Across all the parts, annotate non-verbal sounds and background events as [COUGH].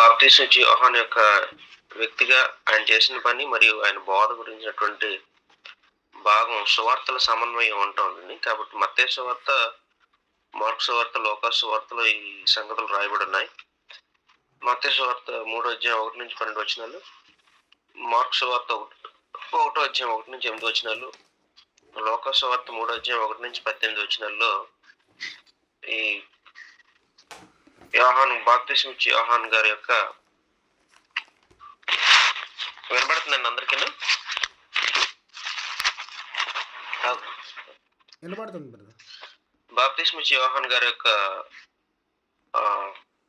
బాప్తీసు యోహాన్ యొక్క వ్యక్తిగా ఆయన చేసిన పని మరియు ఆయన బోధ గురించినటువంటి భాగం సువార్తల సమన్వయం ఉంటుంది. కాబట్టి మత్తే సువార్త మార్క్ సువార్త లోకా సువార్తలో ఈ సంగతులు రాయబడి ఉన్నాయి. మత్తే సువార్త మూడో అధ్యాయం ఒకటి నుంచి పన్నెండు వచ్చినాలు మార్క్ సువార్త ఒకటి ఒకటో అధ్యాయం ఒకటి నుంచి ఎనిమిది వచ్చినాలు లోకా సువార్త మూడో అధ్యాయం ఒకటి నుంచి పద్దెనిమిది వచ్చినాల్లో ఈ యోహాన్ బాప్తిసం ఇచ్చి యోహాన్ గారి యొక్క వినబడుతుందండి అందరికీ? వినపడుతుంది బ్రదర్. బాప్తిసం ఇచ్చి యోహాన్ గారి యొక్క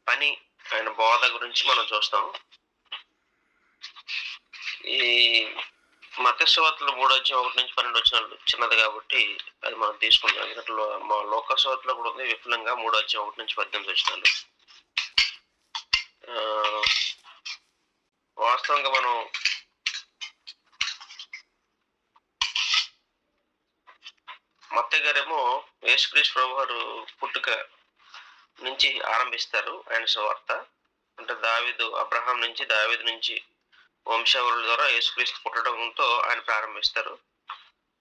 పని ఆయన బోధ గురించి మనం చూస్తాం. ఈ మత్స్యవార్తలు మూడు వచ్చి ఒకటి నుంచి పన్నెండు వచ్చిన చిన్నది కాబట్టి అది మనం తీసుకుంటాం ఎందుకంటే మా లోకసవార్తలో కూడా ఉంది. విపులంగా మూడు వచ్చి ఒకటి నుంచి పద్దెనిమిది వచ్చినాలు. వాస్తవంగా మనం మత్తయ్య గారేమో యేసుక్రీష్ ప్రభు వారు పుట్టుక నుంచి ఆరంభిస్తారు ఆయన సువార్త. అంటే దావీదు అబ్రహాం నుంచి దావీదు నుంచి వంశావళుల ద్వారా యేసుక్రీస్తు పుట్టడంతో ఆయన ప్రారంభిస్తారు.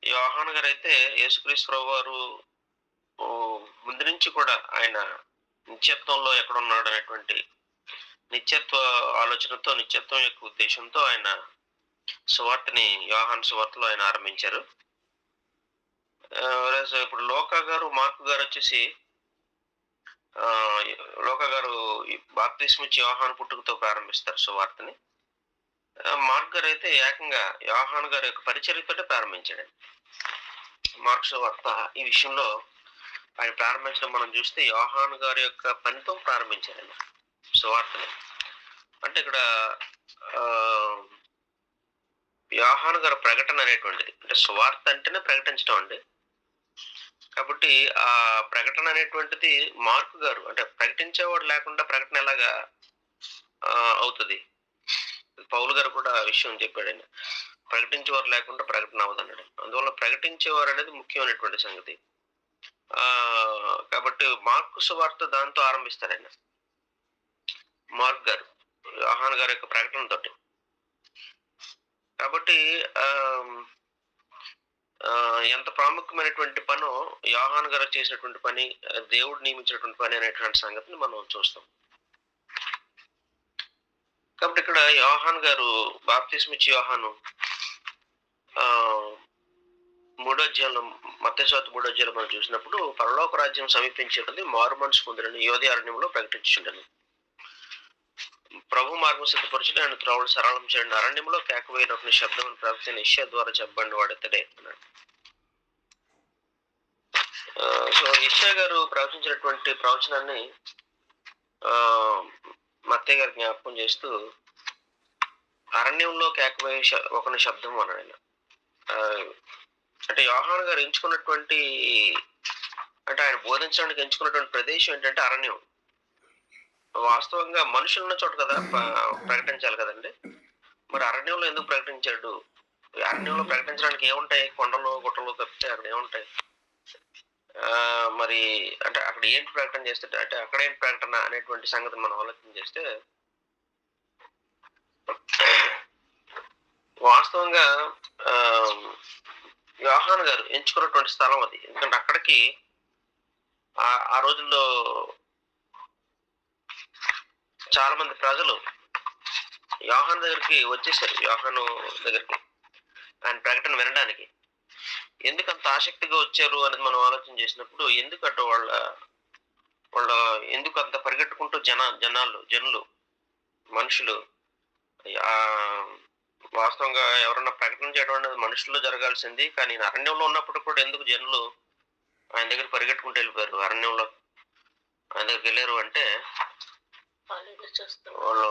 యోహాన్ గారు అయితే యేసుక్రీస్తు ప్రభు వారు ముందు నుంచి కూడా ఆయన నిత్యత్వంలో ఎక్కడ ఉన్నాడు అనేటువంటి నిత్యత్వ ఆలోచనతో నిత్యత్వం యొక్క ఉద్దేశంతో ఆయన సువార్తని యోహాన్ సువార్తలో ఆయన ఆరంభించారు. ఇప్పుడు లోకా గారు మార్కు గారు వచ్చేసి ఆ, లోకా గారు బాప్తిస్మిచ్చి యోహాన్ పుట్టుకతో ప్రారంభిస్తారు సువార్తని. మార్క్ గారు అయితే ఏకంగా యోహాన్ గారి యొక్క పరిచర్యతోటే ప్రారంభించాడు మార్క్ సువార్త ఈ విషయంలో ఆయన ప్రారంభించడం మనం చూస్తే యోహాన్ గారి యొక్క పనితో ప్రారంభించాడు సువార్తని అంటే ఇక్కడ ఆ, గారు గారి ప్రకటన అనేటువంటిది. అంటే సువార్త అంటేనే ప్రకటించడం అండి. కాబట్టి ఆ ప్రకటన అనేటువంటిది మార్కు గారు అంటే ప్రకటించేవాడు లేకుండా ప్రకటన ఎలాగా అవుతుంది? పౌలు గారు కూడా ఆ విషయం చెప్పాడు ఆయన. ప్రకటించేవారు లేకుండా ప్రకటన అవ్వదన్నాడు. అందువల్ల ప్రకటించేవారు అనేది ముఖ్యమైనటువంటి సంగతి. కాబట్టి మార్కు సువార్త దాంతో ఆరంభిస్తారు ఆయన మార్క్ గారు ఆహాన్ గారి యొక్క ప్రకటనతోటి కాబట్టి ఎంత ప్రాముఖ్యమైనటువంటి పను యోహాన్ గారు చేసినటువంటి పని దేవుడు నియమించినటువంటి పని అనేటువంటి సంగతిని మనం చూస్తాం. కాబట్టి ఇక్కడ యోహాన్ గారు బాప్తిస్మిచ్చి యోహాను ఆ, మూడో అధ్యాయంలో మత్స్యవాత మూడో అధ్యాయంలో మనం చూసినప్పుడు పరలోక రాజ్యం సమీపించేటది మారు మనసు పొందినని యోధి అరణ్యంలో ప్రకటించుండను ప్రభు మార్గం సిద్ధపరచుని ఆయన త్రోవలు సరళం చేయండి అరణ్యంలో కేకవేయన ఒక శబ్దం ప్రవక్త నిశ్చయ ద్వారా చెప్పండి వాడెత్తడే అన్నాడు సో ఇషా గారు ప్రవచించినటువంటి ప్రవచనాన్ని ఆ, మత్తయ్య గారు జ్ఞాపకం చేస్తూ అరణ్యంలో కేకపోయే ఒకని శబ్దం అన్నాడు ఆయన. అంటే యోహాన్ గారు ఎంచుకున్నటువంటి అంటే ఆయన బోధించడానికి ఎంచుకున్నటువంటి ప్రదేశం ఏంటంటే అరణ్యం. వాస్తవంగా మనుషులు ఉన్న చోట కదా ప్రకటించాలి కదండి? మరి అరణ్యంలో ఎందుకు ప్రకటించాడు? అరణ్యంలో ప్రకటించడానికి ఏముంటాయి? కొండలు గుట్టలు తప్పితే అక్కడ ఏముంటాయి? మరి అంటే అక్కడ ఏంటి ప్రకటన చేస్తే అంటే అక్కడ ఏంటి ప్రకటన అనేటువంటి సంగతి మనం ఆలోచన చేస్తే వాస్తవంగా ఆ, యోహాన్ గారు ఎంచుకున్నటువంటి స్థలం అది. ఎందుకంటే అక్కడికి ఆ రోజుల్లో చాలా మంది ప్రజలు యోహాన్ దగ్గరికి వచ్చేసారు. యోహాను దగ్గరికి ఆయన ప్రకటన వినడానికి. ఎందుకు అంత ఆసక్తిగా వచ్చారు అనేది మనం ఆలోచన చేసినప్పుడు ఎందుకంటే వాళ్ళ వాళ్ళ ఎందుకు అంత పరిగెట్టుకుంటూ జన జనాలు జనులు మనుషులు వాస్తవంగా ఎవరన్నా ప్రకటన చేయడం అనేది మనుషుల్లో జరగాల్సింది. కానీ అరణ్యంలో ఉన్నప్పుడు కూడా ఎందుకు జనులు ఆయన దగ్గర పరిగెట్టుకుంటూ వెళ్ళిపోయారు? అరణ్యంలో ఆయన దగ్గరికి వెళ్ళారు అంటే వాళ్ళు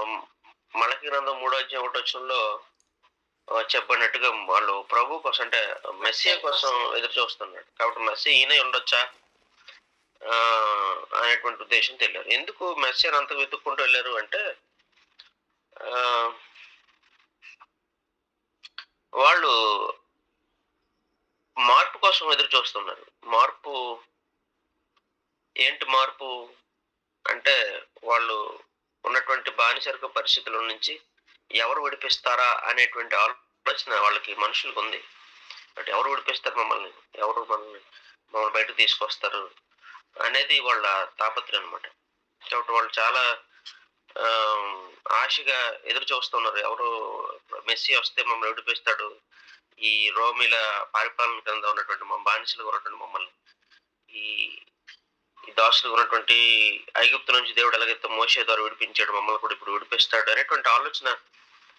మలకి గ్రంథం మూడో అధ్యాయం ఒకటి వచ్చంలో చెప్పినట్టుగా వాళ్ళు ప్రభు కోసం అంటే మెస్సీ కోసం ఎదురు చూస్తున్నాడు కాబట్టి మెస్సీ ఈయన ఉండొచ్చా? అనేటువంటి ఉద్దేశం తెలియదు. ఎందుకు మెస్సియాని అంత వెతుక్కుంటూ వెళ్ళారు అంటే వాళ్ళు మార్పు కోసం ఎదురు చూస్తున్నారు. మార్పు ఏంటి మార్పు? అంటే వాళ్ళు ఉన్నటువంటి బానిసరిక పరిస్థితుల నుంచి ఎవరు విడిపిస్తారా అనేటువంటి ఆలోచన వాళ్ళకి మనుషులకు ఉంది. అంటే ఎవరు విడిపిస్తారు మమ్మల్ని? ఎవరు మనల్ని మమ్మల్ని బయట తీసుకొస్తారు అనేది వాళ్ళ తాపత్రయం అనమాట కాబట్టి వాళ్ళు చాలా ఆశగా ఎదురు చూస్తున్నారు. ఎవరు మెస్సీ వస్తే మమ్మల్ని విడిపిస్తాడు. ఈ రోమిల పరిపాలన కింద ఉన్నటువంటి మా బానిసలుగా ఉన్నటువంటి మమ్మల్ని ఈ ఈ దాసులుగా ఉన్నటువంటి ఐగుప్తు నుంచి దేవుడు ఎలాగైతే మోసే ద్వారా విడిపించాడు మమ్మల్ని కూడా ఇప్పుడు విడిపిస్తాడు అనేటువంటి ఆలోచన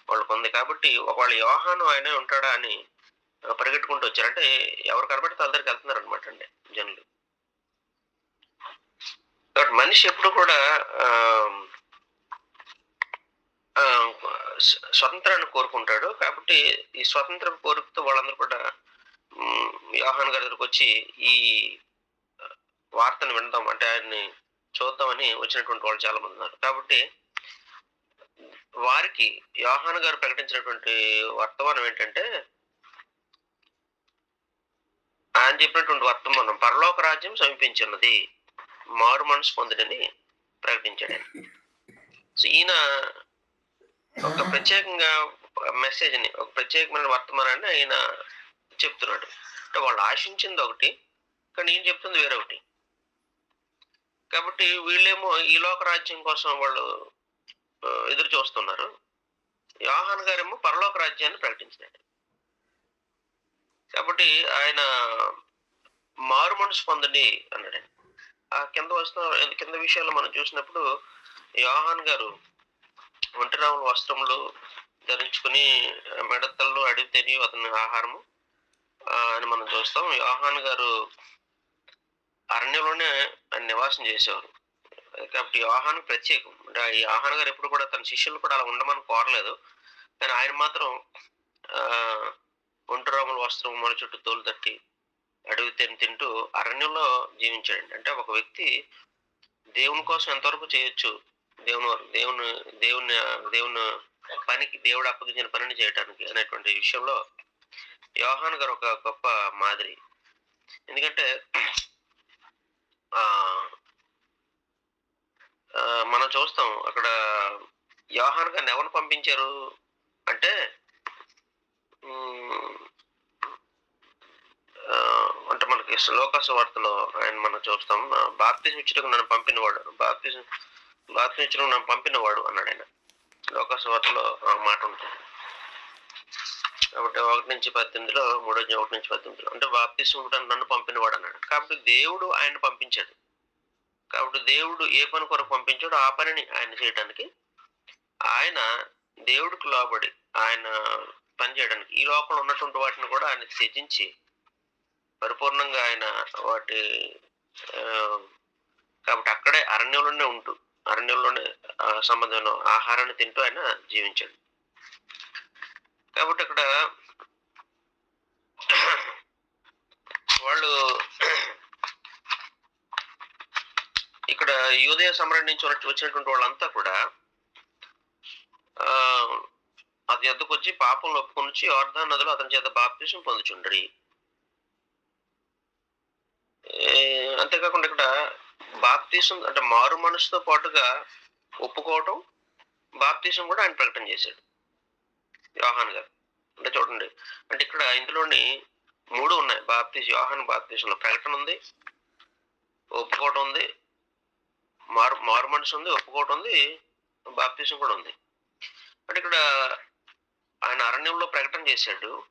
వాళ్ళకు ఉంది కాబట్టి ఒకవేళ యోహాను ఆయనే ఉంటాడా అని పరిగెట్టుకుంటూ వచ్చారు అంటే ఎవరు కనబడితే వాళ్ళ దగ్గరికి వెళ్తున్నారు అనమాట అండి జనులు. కాబట్టి మనిషి ఎప్పుడు కూడా స్వతంత్రాన్ని కోరుకుంటాడు కాబట్టి ఈ స్వతంత్రం కోరుకుతూ వాళ్ళందరూ కూడా మ్, యోహాన్ గారి దగ్గరకు వచ్చి ఈ వార్తను విందాం అంటే ఆయన్ని చూద్దామని వచ్చినటువంటి వాళ్ళు చాలా మంది ఉన్నారు. కాబట్టి వారికి యోహాన్ గారు ప్రకటించినటువంటి వర్తమానం ఏంటంటే ఆయన చెప్పినటువంటి వర్తమానం పరలోక రాజ్యం సమీపించున్నది మారు మనసు పొందుడని ప్రకటించాడు సో ఈయన ఒక ప్రత్యేకంగా మెసేజ్ని ఒక ప్రత్యేకమైన వర్తమానాన్ని ఆయన చెప్తున్నాడు. అంటే వాళ్ళు ఆశించింది ఒకటి కానీ ఈయన చెప్తుంది వేరే ఒకటి కాబట్టి వీళ్ళేమో ఈ లోక రాజ్యం కోసం వాళ్ళు ఎదురు చూస్తున్నారు. యోహాన్ గారేమో పరలోక రాజ్యాన్ని ప్రకటించినాడు కాబట్టి ఆయన మారు మనసు పొందండి అన్నాడు. ఆ కింద వస్తున్న కింద విషయాలు మనం చూసినప్పుడు యోహాన్ గారు ఒంటిరాముల వస్త్రములు ధరించుకుని మెడతల్లో అడిగి తిని అతని ఆహారము అని మనం చూస్తాం. యోహాన్ గారు అరణ్యంలోనే ఆయన నివాసం చేసేవారు. కాబట్టి యోహాను ప్రత్యేకం. అంటే ఈ యోహాన్ గారు ఎప్పుడు కూడా తన శిష్యులు కూడా అలా ఉండమని కోరలేదు. కానీ ఆయన మాత్రం ఒంటరాముల వస్త్రం మన చుట్టూ తోలు తట్టి అడవి తిని తింటూ అరణ్యంలో జీవించాడండి. అంటే ఒక వ్యక్తి దేవుని కోసం ఎంతవరకు చేయొచ్చు? దేవుని దేవుని దేవుని దేవుని పనికి దేవుడు అప్పగించిన పనిని చేయడానికి అనేటువంటి విషయంలో యోహాన్ గారు ఒక గొప్ప మాదిరి. ఎందుకంటే మనం చూస్తాం. అక్కడ యోహాన్ గారిని ఎవరు పంపించారు? అంటే అంటే మనకి లోకాసు వార్తలో ఆయన మనం చూస్తాం. బాప్తిజం ఇచ్చటకు నన్ను పంపినవాడు. బాప్తిజం బాప్తిజం ఇచ్చటకు నన్ను పంపినవాడు అన్నాడు ఆయన. లోకాసు వార్తలో మాట ఉంటుంది. కాబట్టి ఒకటి నుంచి పద్దెనిమిదిలో మూడో ఒకటి నుంచి పద్దెనిమిదిలో. అంటే బాప్తిసం ఇవ్వడానికి నన్ను పంపినవాడు అన్నాడు. కాబట్టి దేవుడు ఆయన పంపించాడు. కాబట్టి దేవుడు ఏ పని కొరకు పంపించాడో ఆ పనిని ఆయన చేయడానికి ఆయన దేవుడికి లోబడి ఆయన పని చేయడానికి ఈ లోకంలో ఉన్నటువంటి వాటిని కూడా ఆయన త్యజించి పరిపూర్ణంగా ఆయన వాటి కాబట్టి అక్కడే అరణ్యంలోనే ఉంటూ అరణ్యంలోనే ఆ, సంబంధమైన ఆహారాన్ని తింటూ ఆయన జీవించాడు. కాబట్టి అక్కడ వాళ్ళు ఇక్కడ యూదయ సమరం నుంచి వచ్చినటువంటి వాళ్ళంతా కూడా అది ఎద్దకు వచ్చి పాపం ఒప్పుకొని ఆర్ధా నదిలో అతని చేత బాప్తిజం పొందుచుండ్రి. అంతేకాకుండా ఇక్కడ బాప్తీసం అంటే మారు మనసుతో పాటుగా ఒప్పుకోవటం బాప్తీసం కూడా ఆయన ప్రకటన చేశాడు. యోహాన్ గారు. అంటే చూడండి. అంటే ఇక్కడ ఇందులోని మూడు ఉన్నాయి. బాప్తీస్ యోహాన్ బాప్తీసంలో ప్రకటన ఉంది. ఒప్పుకోవటం ఉంది. మారు మారు ఉంది ఒప్పుకోవటం ఉంది. బాప్తీసం కూడా ఉంది. అంటే ఇక్కడ ఆయన అరణ్యంలో ప్రకటన చేశాడు.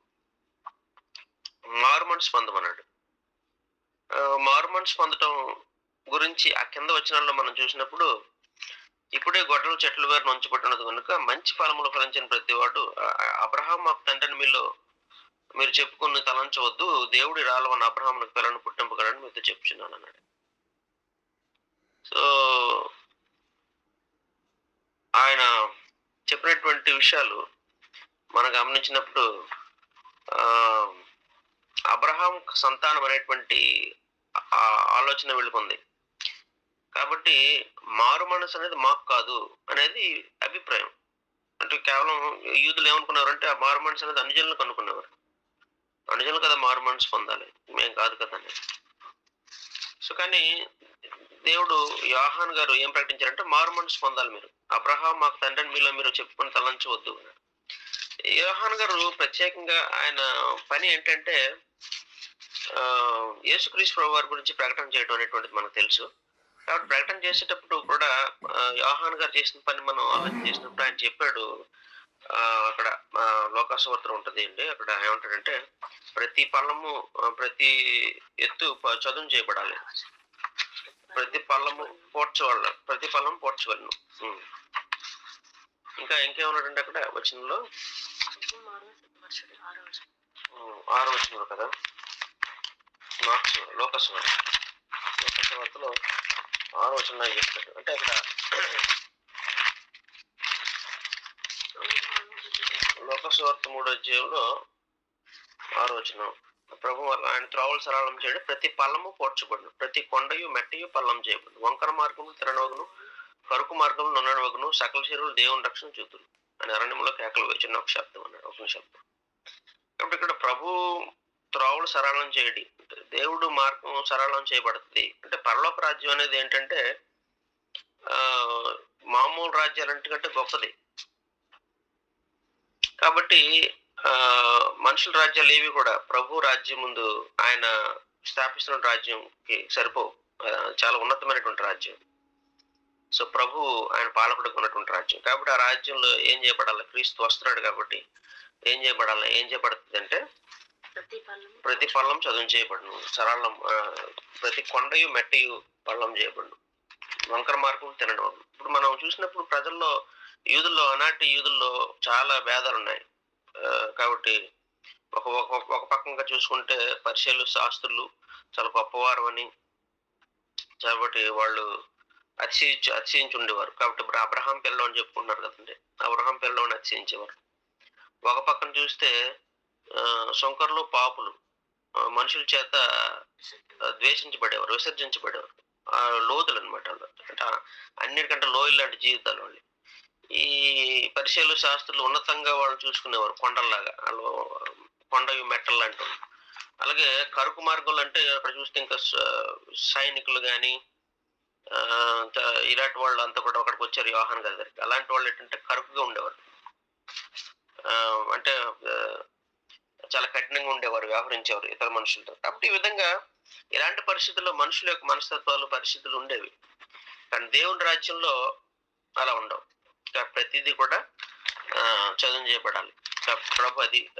మారు మనసు పొందమన్నాడు. ఆ, మారు మనసు పొందటం గురించి ఆ కింద వచనాల్లో మనం చూసినప్పుడు ఇప్పుడే గొడ్డలు చెట్లు వేరు నుంచబడినది కనుక మంచి ఫలములు ఫలించిన ప్రతివాడు అబ్రహాం మాకు తండ్రిని మీలో మీరు చెప్పుకుని తలంచవద్దు దేవుడి రాలవన్న అబ్రహామునికి పిల్లను పుట్టింపగలని మీతో చెప్తున్నాను అన్నాడు. సో ఆయన చెప్పినటువంటి విషయాలు మనం గమనించినప్పుడు ఆ అబ్రహాం సంతానం అనేటువంటి ఆలోచన వెళ్ళుకుంది కాబట్టి మారు మనసు అనేది మాకు కాదు అనేది అభిప్రాయం. అంటే కేవలం యూదులు ఏమనుకున్నారంటే ఆ మారు మనసు అనేది అనుజనులకు అనుకునేవారు అనుజనులు కదా మారు మనసు పొందాలి. మేము కాదు కదా అని సో కానీ దేవుడు యోహాన్ గారు ఏం ప్రకటించారంటే మారు మనసు పొందాలి మీరు. అబ్రహాం మాకు తండ్రిని మీలో మీరు చెప్పుకొని తలంచవద్దు యోహాన్ గారు ప్రత్యేకంగా ఆయన పని ఏంటంటే ఆ, యేసుక్రీస్తు ప్రభు వారి గురించి ప్రకటన చేయడం అనేటువంటిది మనకు తెలుసు. కాబట్టి ప్రకటన చేసేటప్పుడు కూడా యోహాన్ గారు చేసిన పని మనం ఆలోచన చేసినప్పుడు ఆయన చెప్పాడు అక్కడ ఆ, లోకాసువార్తలు ఉంటుంది అండి అక్కడ ఏమంటాడంటే ప్రతి పళ్ళము ప్రతి ఎత్తు చదును చేయబడాలి. ప్రతి పళ్ళము పోడ్చవాళ్ళ ప్రతి పళ్ళం పోడ్చవలను. ఇంకా ఇంకేమన్నాడంటే అక్కడ వచనంలో? ఆరో వచనంలో కదా? మార్క్స్ లోకస్వార్త లోకస్వార్తలో ఆలోచన వచనంలో చెప్తాడు అంటే అక్కడ లోకస్వార్త మూడో అధ్యాయంలో ఆలోచన ప్రభు వల్ల ఆయన త్రోవలు సరళం చేయడం ప్రతి పల్లము పోడ్చబడును ప్రతి కొండయు మెట్టయు పల్లం చేయబడును. వంకర మార్గము తిరణవగును కరుకు మార్గము నొనడవగును సకల శరీరులు దేవుని రక్షణ చూతులు అని అరణ్యంలో కేకలు వేచిన ఒక శబ్దం అన్నాడు ఒక శబ్దం కాబట్టి ఇక్కడ ప్రభు త్రోవలు సరళం చేయడి. దేవుడు మార్గం సరళం చేయబడుతుంది. అంటే పరలోక రాజ్యం అనేది ఏంటంటే ఆ మామూలు రాజ్యాలంటే గొప్పది. కాబట్టి మనుషుల రాజ్యాలు ఏవి కూడా ప్రభు రాజ్యం ముందు ఆయన స్థాపిస్తున్న రాజ్యంకి సరిపోవు. చాలా ఉన్నతమైనటువంటి రాజ్యం. సో ప్రభు ఆయన పాలకుడికి ఉన్నటువంటి రాజ్యం. కాబట్టి ఆ రాజ్యంలో ఏం చేయబడాలి? క్రీస్తు వస్తున్నాడు కాబట్టి ఏం చేయబడాలి? ఏం చేయబడుతుంది అంటే ప్రతి పళ్ళం చదువు చేయబడును. సరళం ప్రతి కొండయు మెట్టయు పళ్ళం చేయబడును. వంకర మార్గం తినడం ఇప్పుడు మనం చూసినప్పుడు ప్రజల్లో యూదుల్లో ఆనాటి యూదుల్లో చాలా భేదాలు ఉన్నాయి కాబట్టి ఒక ఒక ఒక పక్కంగా చూసుకుంటే పరిచయలు శాస్త్రులు చాలా గొప్పవారు అని కాబట్టి వాళ్ళు అతిశయించి అతిశయించి ఉండేవారు కాబట్టి ఇప్పుడు అబ్రహాం పిల్లలు అని చెప్పుకుంటున్నారు కదండి. అబ్రహాం పిల్లలు అతిశయించేవారు. ఒక పక్కన చూస్తే శంకర్లు పాపులు మనుషుల చేత ద్వేషించబడేవారు విసర్జించబడేవారు. ఆ, లోతులు అనమాట అంటే అన్నిటికంటే లోయలు లాంటి జీవితాలు వాళ్ళు. ఈ పరిచయలు శాస్త్రులు ఉన్నతంగా వాళ్ళు చూసుకునేవారు కొండల్లాగా. వాళ్ళు కొండ మెట్టలు లాంటి అలాగే కరుకు మార్గంలో అంటే అక్కడ చూస్తే ఇంకా సైనికులు కానీ ఇలాంటి వాళ్ళు అంతా కూడా అక్కడికి వచ్చారు యోహాన్ గారి దగ్గరికి అలాంటి వాళ్ళు ఏంటంటే కరుకుగా ఉండేవారు. అంటే చాలా కఠినంగా ఉండేవారు వ్యవహరించేవారు ఇతర మనుషులతో. కాబట్టి ఈ విధంగా ఇలాంటి పరిస్థితుల్లో మనుషుల యొక్క మనస్తత్వాలు పరిస్థితులు ఉండేవి. కానీ దేవుని రాజ్యంలో అలా ఉండవు. ప్రతిదీ కూడా చదువు చేయబడాలి. ప్రభు అది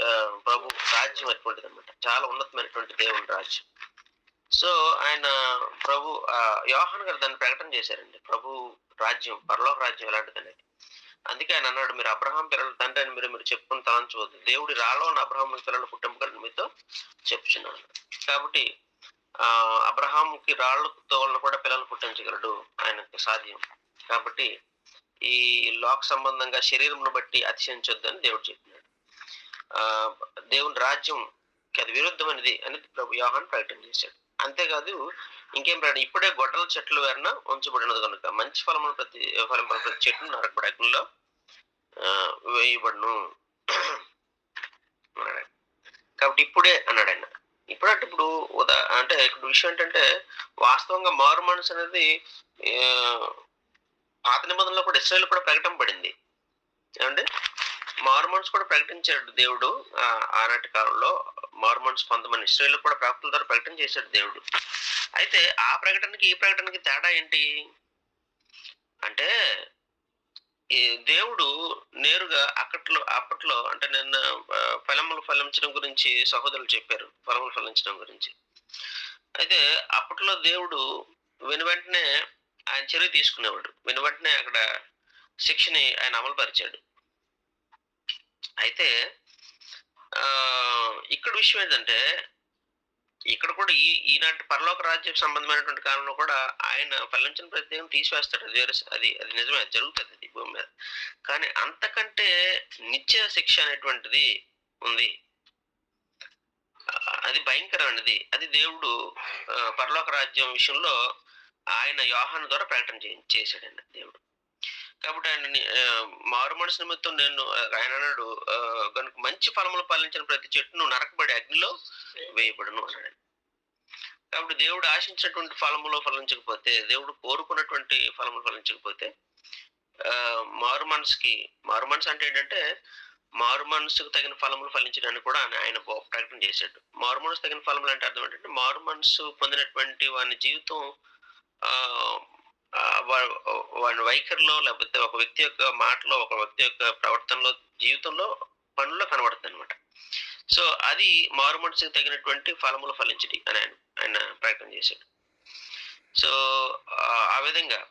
ప్రభు రాజ్యం అటువంటిది అనమాట చాలా ఉన్నతమైనటువంటి దేవుని రాజ్యం. సో ఆయన ప్రభు ఆ, యోహాన్ గారు దాన్ని ప్రకటన చేశారండి. ప్రభు రాజ్యం పరలోక రాజ్యం ఎలాంటిది అనేది అందుకే ఆయన అన్నాడు మీరు అబ్రహాం పిల్లల తండ్రి అని మీరు మీరు చెప్పుకుని తలంచవద్దు. దేవుడి రాలో ఉన్న అబ్రహాం పిల్లల పుట్టింపుకని మీతో చెప్తున్నాను కాబట్టి ఆ అబ్రహాంకి రాళ్ళతో కూడా పిల్లలు పుట్టించగలడు ఆయనకు సాధ్యం. కాబట్టి ఈ లోక సంబంధంగా శరీరంను బట్టి అతిశయించొద్దు అని దేవుడు చెప్పినాడు. ఆ దేవుని రాజ్యం అది విరుద్ధమైనది అని ప్రభు యోహాన్ ప్రకటన చేశాడు. అంతేకాదు ఇంకేం ప్రకటన ఇప్పుడే గొడ్డల చెట్లు వేరన ఉంచబడినది కనుక. మంచి ఫలములు ప్రతి ఫలం ప్రతి చెట్లు నరకబడి అగ్నిలో వేయబడును. [CLEARS THROAT] కాబట్టి ఇప్పుడే అన్నాడు ఆయన. ఇప్పుడు అంటే ఇప్పుడు ఉదా అంటే ఇక్కడ విషయం ఏంటంటే వాస్తవంగా మారు మనసు అనేది పాత నిబంధనలో కూడా ఇస్రాయల్ కూడా ప్రకటన పడింది. మారు మనసు కూడా ప్రకటించాడు దేవుడు ఆనాటి కాలంలో. మారు మనసు పొందమని. ఇస్రాయల్ కూడా ప్రాప్తుల ద్వారా ప్రకటన చేశాడు దేవుడు. అయితే ఆ ప్రకటనకి ఈ ప్రకటనకి తేడా ఏంటి? అంటే ఈ దేవుడు నేరుగా అక్కట్లో అప్పట్లో అంటే నిన్న ఫలములు ఫలించడం గురించి సహోదరులు చెప్పారు ఫలములు ఫలించడం గురించి. అయితే అప్పట్లో దేవుడు వెను వెంటనే ఆయన చర్య తీసుకునేవాడు. వెను వెంటనే అక్కడ శిక్షని ఆయన అమలుపరిచాడు. అయితే ఇక్కడ విషయం ఏంటంటే ఇక్కడ కూడా ఈ ఈనాటి పరలోక రాజ్యం సంబంధమైనటువంటి కాలంలో కూడా ఆయన ఫలించిన ప్రత్యేకం తీసివేస్తాడు. అది అది అది నిజమే జరుగుతుంది అది భూమి మీద. కానీ అంతకంటే నిత్య శిక్ష అనేటువంటిది ఉంది. అది భయంకరమైనది. అది దేవుడు పరలోక రాజ్యం విషయంలో ఆయన యోహాను ద్వారా ప్రకటన చే- చేశాడండి దేవుడు. కాబట్టి ఆయన మారు మనసు నిమిత్తం నేను ఆయన అన్నాడు కనుక మంచి ఫలములు పాలించిన ప్రతి చెట్టును నరకబడి అగ్నిలో వేయబడును అన్నాడు కాబట్టి దేవుడు ఆశించినటువంటి ఫలములో ఫలించకపోతే దేవుడు కోరుకున్నటువంటి ఫలములు ఫలించకపోతే మారు మనసుకి మారు మనసు అంటే ఏంటంటే మారు మనసుకు తగిన ఫలములు ఫలించడానికి కూడా ఆయన ప్రకటన చేశాడు. మారు మనసు తగిన ఫలములు అంటే అర్థం ఏంటంటే మారు మనసు పొందినటువంటి వాని జీవితం వాడి వైఖరిలో లేకపోతే ఒక వ్యక్తి యొక్క మాటలో ఒక వ్యక్తి యొక్క ప్రవర్తనలో జీవితంలో పనుల్లో కనబడుతుంది అనమాట సో అది మారు మనసుకు తగినటువంటి ఫలములు ఫలించడి అని ఆయన ఆయన ప్రకటన చేశాడు. సో ఆ- ఆ విధంగా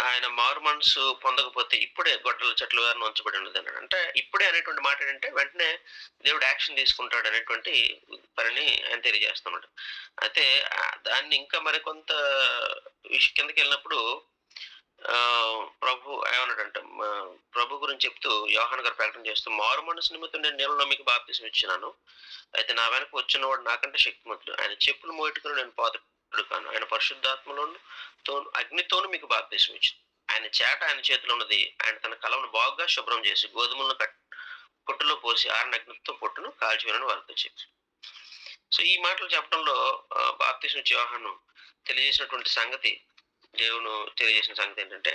ఆయన మారు మనసు పొందకపోతే ఇప్పుడే గొడ్డల చెట్లు గారిని ఉంచబడి ఉన్నది అన్నాడు అంటే ఇప్పుడే అనేటువంటి మాట ఏంటంటే వెంటనే దేవుడు యాక్షన్ తీసుకుంటాడు అనేటువంటి పనిని ఆయన తెలియజేస్తున్నాడు. అయితే దాన్ని ఇంకా మరికొంత విష- కిందకి వెళ్ళినప్పుడు ప్రభు ఏమన్నాడంటే ప్రభు గురించి చెప్తూ యోహాన్ గారు ప్రకటన చేస్తూ మారు మనసు నిమిత్తం నేను నీళ్ళలో మీకు బాప్తీసం ఇచ్చినాను. అయితే నా వెనక వచ్చినవాడు నాకంటే శక్తిమంతుడు. ఆయన చెప్పులు మోయిట్టుకుని నేను పాత్రుడు కాను ఆయన పరిశుద్ధాత్మలోను తోను అగ్నితోను మీకు బాప్తీసం ఇచ్చింది. ఆయన చేట ఆయన చేతిలో ఉన్నది ఆయన తన కలమును బాగా శుభ్రం చేసి గోధుమలను కట్ పొట్టులో పోసి ఆరిన అగ్నితో పొట్టును కాల్చివేయాలని వారితో చెప్పి సో ఈ మాటలు చెప్పడంలో బాప్తీసం బాప్తిసం యోహాను తెలియజేసినటువంటి సంగతి దేవుడు తెలియజేసిన సంగతి ఏంటంటే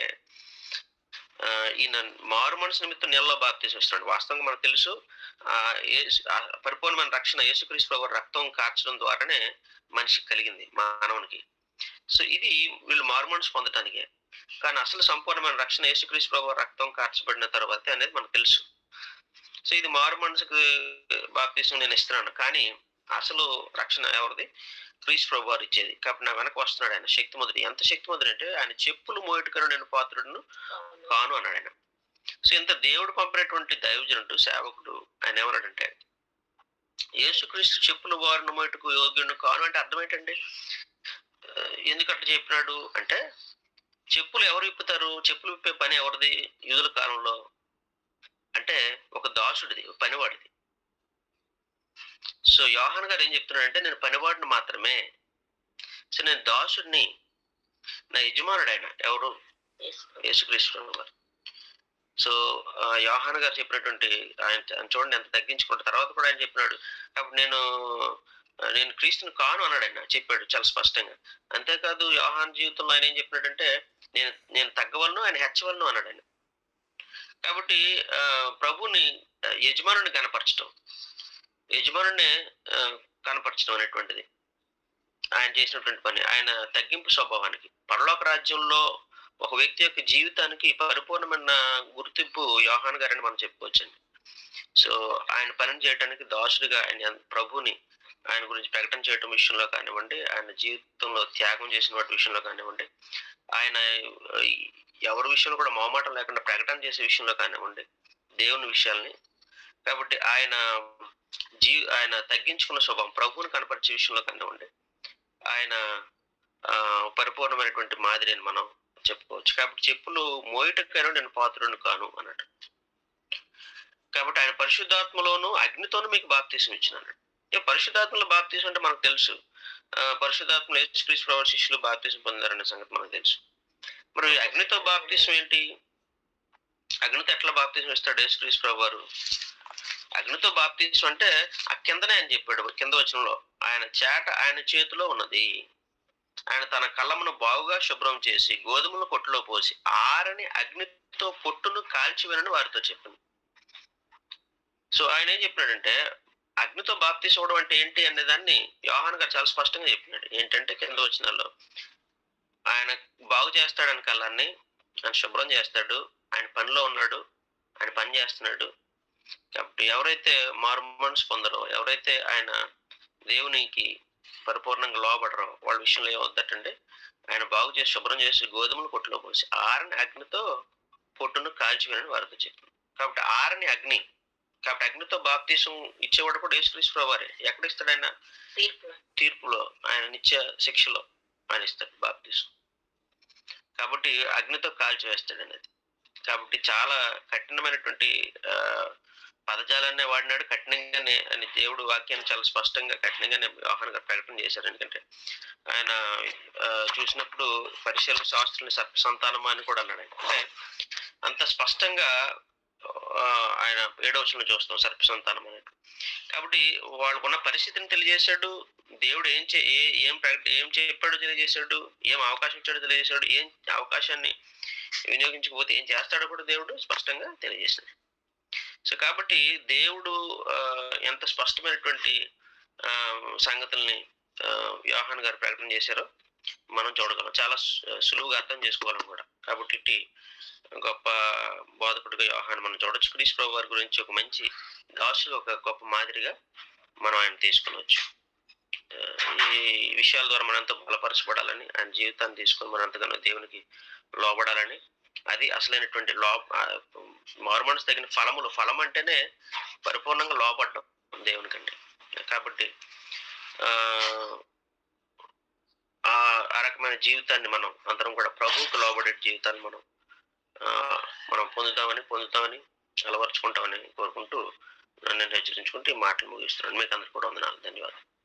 ఈయన మారు మనసు నిమిత్తం నెలలో బాప్తిసం ఇస్తున్నాడు. వాస్తవంగా మనకు తెలుసు ఆ పరిపూర్ణమైన రక్షణ యేసుక్రీస్తు ప్రభు రక్తం కార్చడం ద్వారానే మనిషికి కలిగింది మానవునికి. సో ఇది వీళ్ళు మారు మనసు పొందటానికే. కానీ అసలు సంపూర్ణమైన రక్షణ యేసుక్రీస్తు ప్రభు రక్తం కార్చబడిన తర్వాతే అనేది మనకు తెలుసు. సో ఇది మారు మనసుకు బాప్తీసం నేను ఇస్తున్నాను. కానీ అసలు రక్షణ ఎవరిది? క్రీస్తు ప్రభు వారు ఇచ్చేది. కాబట్టి నా వెనక వస్తున్నాడు ఆయన. శక్తిమంతుడు ఎంత శక్తిమంతుడు అంటే ఆయన చెప్పులు మోయటుకను నేను పాత్రుడును కాను అన్నాడు ఆయన. సో ఇంత దేవుడు పంపినటువంటి దైవజనుడు సేవకుడు ఆయన ఏమన్నాడంటే యేసుక్రీస్తు చెప్పులు వారిని మోయటకు యోగ్యుడు కాను అంటే అర్థం ఏంటండి? ఆ, ఎందుకు అట్లా చెప్పినాడు అంటే చెప్పులు ఎవరు విప్పుతారు? చెప్పులు విప్పే పని ఎవరిది? యూదుల కాలంలో అంటే ఒక దాసుడిది పనివాడిది. సో యోహాన్ గారు ఏం చెప్తున్నాడంటే నేను పనివాడిని మాత్రమే. సో నేను దాసుడిని నా యజమానుడు ఆయన ఎవరు? యేసుక్రీస్తు గారు సో యోహాన్ గారు చెప్పినటువంటి ఆయన చూడండి ఎంత తగ్గించుకుంటారు తర్వాత కూడా ఆయన చెప్పినాడు అప్పుడు నేను నేను క్రీస్తుని కాను అన్నాడు ఆయన చెప్పాడు చాలా స్పష్టంగా. అంతేకాదు యోహాన్ జీవితంలో ఆయన ఏం చెప్పినాడంటే నేను నేను తగ్గవలను ఆయన హెచ్చవలను అన్నాడు ఆయన. కాబట్టి ప్రభుని యజమానుని కనపరచడం యజమానుని కనపరచడం అనేటువంటిది. ఆయన చేసినటువంటి పని ఆయన తగ్గింపు స్వభావానికి. పరలోక రాజ్యంలో ఒక వ్యక్తి యొక్క జీవితానికి పరిపూర్ణమైన గుర్తింపు యోహాన్ గారని మనం చెప్పుకోవచ్చండి. సో ఆయన పనిని చేయడానికి దాసుడిగా ఆయన ప్రభుని ఆయన గురించి ప్రకటన చేయడం విషయంలో కానివ్వండి ఆయన జీవితంలో త్యాగం చేసిన వాటి విషయంలో కానివ్వండి ఆయన ఎవరి విషయంలో కూడా మొహమాటం లేకుండా ప్రకటన చేసే విషయంలో కానివ్వండి దేవుని విషయాల్ని. కాబట్టి ఆయన జీ ఆయన తగ్గించుకున్న స్వభావం ప్రభువుని కనపరిచే విషయంలో కానివ్వండి. ఆయన పరిపూర్ణమైనటువంటి మాదిరి అని మనం చెప్పుకోవచ్చు. కాబట్టి చెప్పులు మోయటకైనా నేను పాత్రను కాను అన్నట్టు. కాబట్టి ఆయన పరిశుద్ధాత్మలోను అగ్నితోనూ మీకు బాప్తీసం ఇచ్చిన అన్నట్టు పరిశుద్ధాత్మలో బాప్తీసం అంటే మనకు తెలుసు. ఆ, పరిశుద్ధాత్మలో యేసుక్రీస్తు ప్రభు శిష్యులు బాప్తీసం పొందారనే సంగతి మనకు తెలుసు. మరి అగ్నితో బాప్తీసం ఏంటి? అగ్నితో ఎట్లా బాప్తీసం ఇస్తాడు యేసుక్రీస్తు ప్రభు వారు అగ్నితో బాప్తీసం అంటే ఆ కిందనే ఆయన చెప్పాడు కింద వచనంలో. ఆయన చేట ఆయన చేతిలో ఉన్నది. ఆయన తన కళ్ళమును బాగుగా శుభ్రం చేసి గోధుమల కొట్టులో పోసి ఆరని అగ్నితో పొట్టును కాల్చివేనని వారితో చెప్పింది సో ఆయన ఏం చెప్పినాడంటే అగ్నితో బాప్తీసం చూడడం అంటే ఏంటి అనే దాన్ని యోహాన్ గారు చాలా స్పష్టంగా చెప్పినాడు. ఏంటంటే కింద వచ్చినాల్లో ఆయన బాగు చేస్తాడని కళ్ళాన్ని ఆయన శుభ్రం చేస్తాడు ఆయన పనిలో ఉన్నాడు ఆయన పని చేస్తున్నాడు ఎవరైతే మారు మనసు పొందరో ఎవరైతే ఆయన దేవునికి పరిపూర్ణంగా లోబడరో వాళ్ళ విషయంలో ఏమవుద్దటండి ఆయన బాగు చేసి శుభ్రం చేసి గోధుమలు కొట్టులో పోసి ఆరని అగ్నితో పొట్టును కాల్చివేనని వారితో చెప్పింది. కాబట్టి ఆరని అగ్ని కాబట్టి అగ్నితో బాప్తీసం ఇచ్చేవాడు కూడా యేసుక్రీస్తు వారే ఎక్కడ ఇస్తాడు ఆయన? తీర్పు తీర్పులో. ఆయన నిత్య శిక్షలో ఆయన ఇస్తాడు బాప్తీసం. కాబట్టి అగ్నితో కాల్చివేస్తాడు అనేది కాబట్టి చాలా కఠినమైనటువంటి ఆ, పదజాలన్నే వాడినాడు. కఠినంగానే అని దేవుడు వాక్యాన్ని చాలా స్పష్టంగా కఠినంగానే వ్యవహారం ప్రకటన చేశారు. ఎందుకంటే ఆయన చూసినప్పుడు పరిశీలన శాస్త్రుని సర్ప సంతానమా అని కూడా అన్నాడు. అంటే అంత స్పష్టంగా ఆ, ఆయన ఏడవచనం చూస్తాం సర్ప సంతానం అనేది కాబట్టి వాళ్ళకున్న పరిస్థితిని తెలియజేశాడు. దేవుడు ఏం చే ఏ ఏం ప్రకట ఏం చెప్పాడో తెలియజేశాడు. ఏం అవకాశం ఇచ్చాడో తెలియజేశాడు. ఏం అవకాశాన్ని వినియోగించకపోతే ఏం చేస్తాడో కూడా దేవుడు స్పష్టంగా తెలియజేశాడు. సో కాబట్టి దేవుడు ఎంత స్పష్టమైనటువంటి సంగతుల్ని ఆ, యోహాన్ గారు ప్రకటన చేశారో మనం చూడగలం. చాలా సులువుగా అర్థం చేసుకోగలం కూడా. కాబట్టి ఇట్టి గొప్ప బోధకుడిగా యోహాన్ మనం చూడొచ్చు. క్రీస్తు ప్రభు వారి గురించి ఒక మంచి దాసుగా ఒక గొప్ప మాదిరిగా మనం ఆయన తీసుకునవచ్చు ఈ విషయాల ద్వారా మనంతా బలపరచబడాలని ఆయన జీవితాన్ని తీసుకొని మనం దేవునికి లోబడాలని అది అసలైనటువంటి లో మారుమనసు తగిన ఫలములు ఫలం అంటేనే పరిపూర్ణంగా లోపడ్డం దేవునికంటే. కాబట్టి ఆ ఆ రకమైన జీవితాన్ని మనం అందరం కూడా ప్రభువుకు లోబడే జీవితాన్ని మనం మనం పొందుతామని పొందుతామని అలవర్చుకుంటామని కోరుకుంటూ నన్ను హెచ్చరించుకుంటూ ఈ మాటలు ముగిస్తున్నాను. మీకు అందరికీ కూడా వందనాలు. ధన్యవాదాలు.